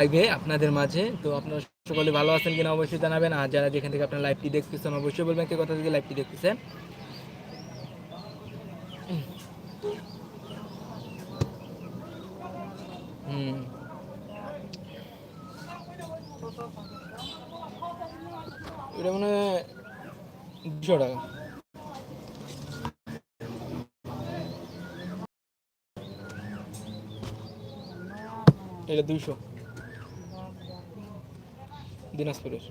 লাইভে আপনাদের মাঝে। তো আপনারা সকলে ভালো আছেন কিনা অবশ্যই জানাবেন। আর যারা যেখান থেকে আপনার লাইভটি দেখতেছেন, অবশ্যই বলবেন কে কথা থেকে লাইভটি দেখতেছেন। হুম। এটা মানে দুশো টাকা। এটা দুইশো দিনাজপুরের।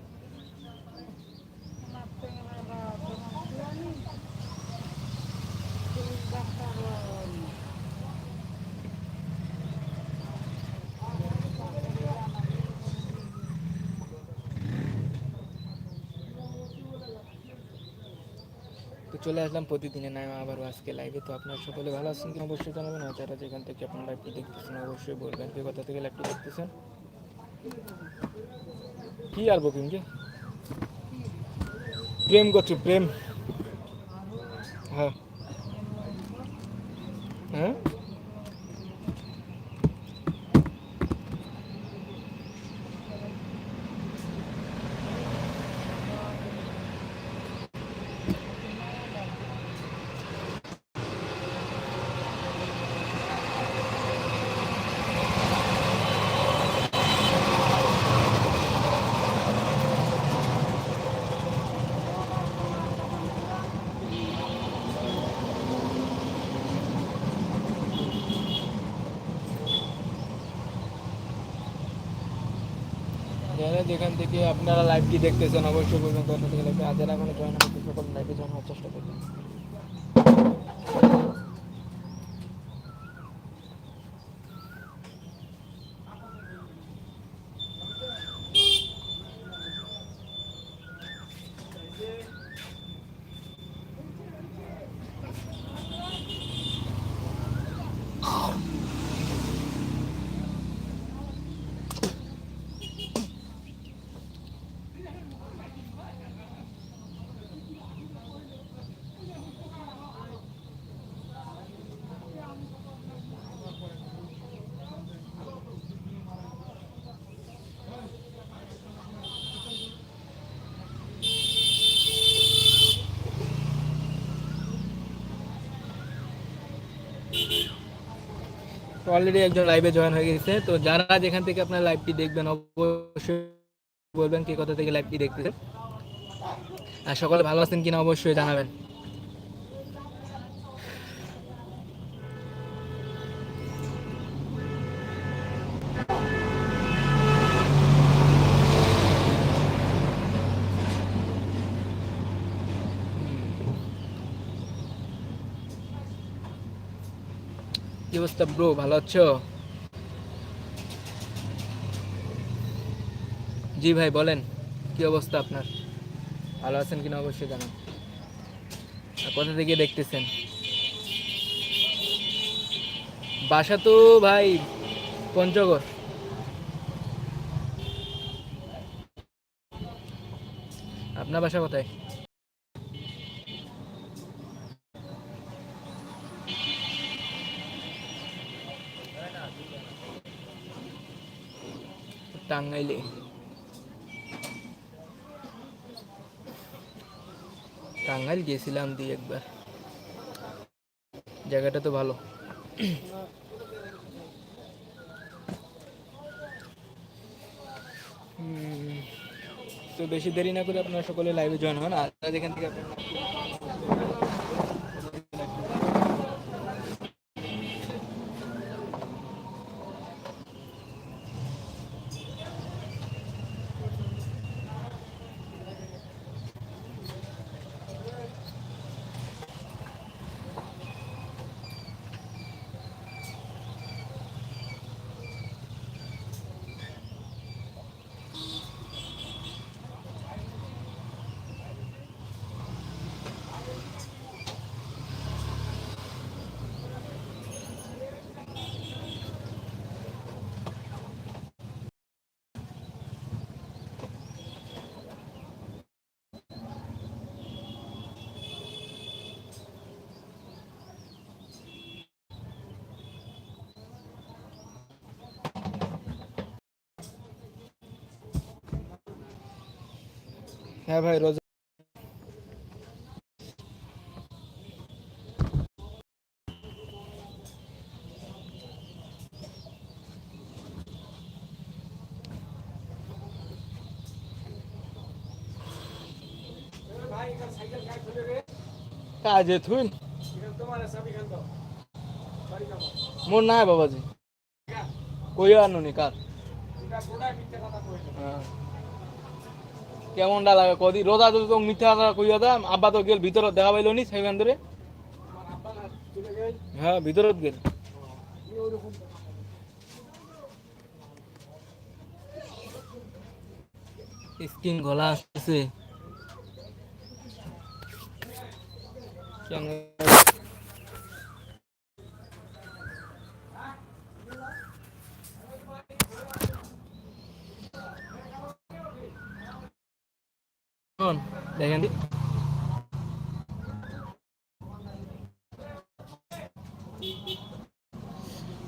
তো চলে আসলাম প্রতিদিনের নাই আবারও আজকে লাইভে তো আপনারা সকলে ভালো আছেন কিনা অবশ্যই জানাবেন। আর যারা যেখান থেকে আপনার লাইভটি দেখতেছেন, অবশ্যই বলবেন। কে কথা থেকে লাইভটি দেখতেছেন? কি আর বকিম কি প্রেম করছি প্রেম। হ্যাঁ। হ্যাঁ? যারা যেখান থেকে আপনারা লাইভটি দেখতেছেন, অবশ্যই বলবেন দর্শক লাইভে যারা এখনও জয়েন হতে সকল লাইভে জয়েন হওয়ার চেষ্টা করবেন। অলরেডি একজন লাইভে জয়েন হয়ে গেছে। তো যারা যেখান থেকে আপনার লাইভটি দেখবেন, অবশ্যই বলবেন কে কথা থেকে লাইভটি দেখতেছেন আর সকলে ভালো আছেন কিনা অবশ্যই জানাবেন। কি অবস্থা ব্রো? ভালো আছো? জি ভাই, বলেন, কি অবস্থা আপনার? ভালো আছেন কিনা অবশ্যই জানান। কোথা থেকে দেখতেছেন? বাসা তো ভাই পঞ্চগড়। আপনার বাসা কোথায়? টাঙ্গাইলে টাঙ্গাইল গেছিলাম দিয়ে একবার জায়গাটা তো ভালো তো বেশি দেরি না করে আপনারা সকলে লাইভে জয়েন হন আর যেখান থেকে আপনারা হ্যাঁ ভাই রোজা কাজে থুই মোর নাই বাবাজি। কই আনুনি কার? হ্যাঁ। কেমনটা লাগে কদি? রোদা তো তো মিথ্যা কথা কইয়া দাম আব্বা তো গেল ভিতর দেখা পাইলো নি সেখান ধরে হ্যাঁ ভিতরত গেল। স্কিন গলা আসছে কেন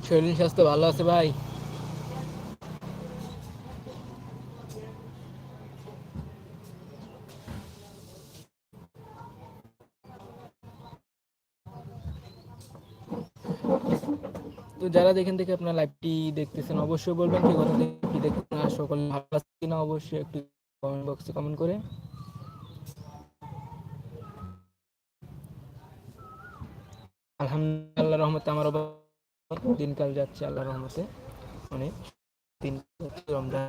শরীর স্বাস্থ্য ভালো আছে ভাই? তো যারা যেখান থেকে আপনার লাইভটি দেখতেছেন, অবশ্যই বলবেন কি কথা থেকে দেখতেছেন সকলে ভালো আছে কিনা অবশ্যই একটু কমেন্ট বক্সে কমেন্ট করে। আলহামদুলিল্লাহ রহমতে আমার দিনকাল যাচ্ছে আল্লাহ রহমতে। অনেক দিন রমজান।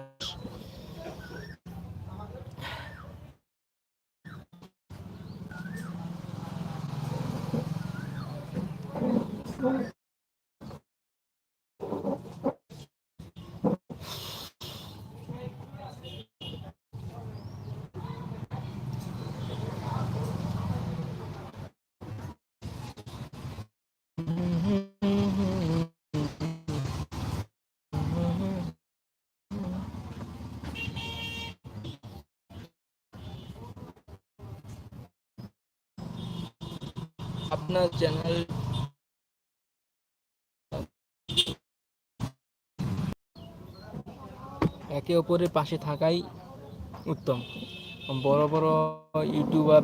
আপনার চ্যানেল একে অপরের পাশে থাকাই উত্তম। বড় বড় ইউটিউবার,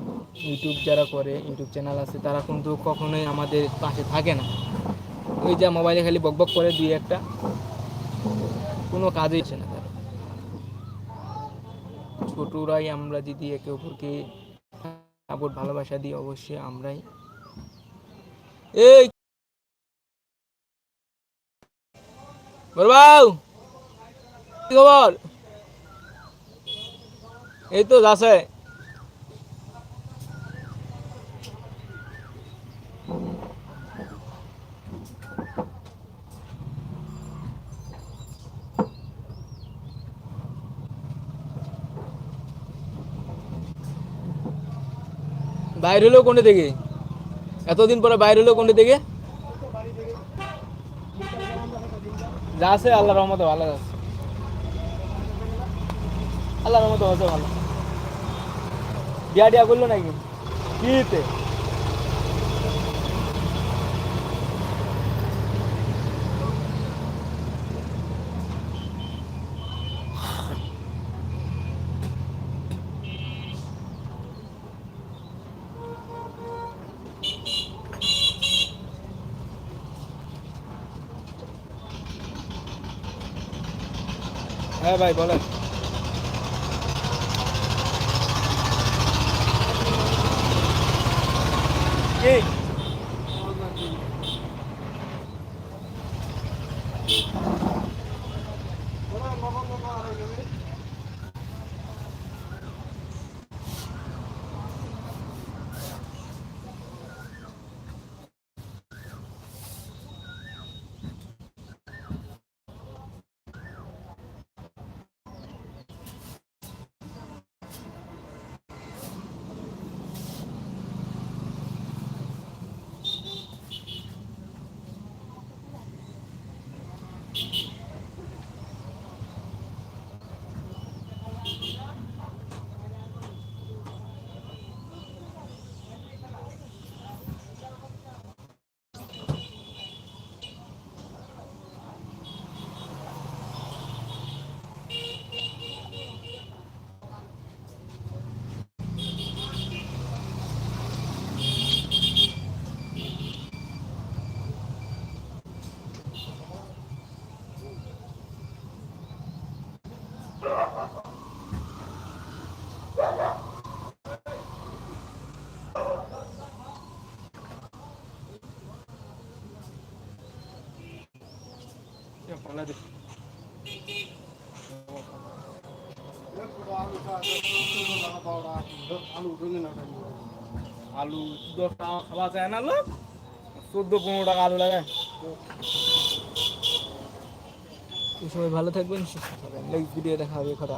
ইউটিউব যারা করে, ইউটিউব চ্যানেল আছে, তারা কিন্তু কখনোই আমাদের পাশে থাকে না। ওই যা মোবাইলে খালি বকবক করে দুই একটা। কোনো কাজই হচ্ছে না তারা। ছোটরাই আমরা যদি একে অপরকে সাপোর্ট ভালোবাসা দিই, অবশ্যই আমরাই এই। বড়বাবু কি খবর? এই তো যাচ্ছে। বাইরে হলো কোনটা থেকে এতদিন পরে বাইরে হলো কোনটি থেকে যা আছে আল্লাহ রহমতে ভালো আছে। আল্লাহ রহমতে হচ্ছে ভালো। বিয়া টিয়া করল নাকি? কিতে? হ্যাঁ ভাই বলেন। আলু খাওয়া যায় না লোক। চোদ্দ, পনেরো টাকা আলু লাগে। সবাই ভালো থাকবেন, সুস্থ থাকবেন। নেক্সট ভিডিও দেখা হবে খরা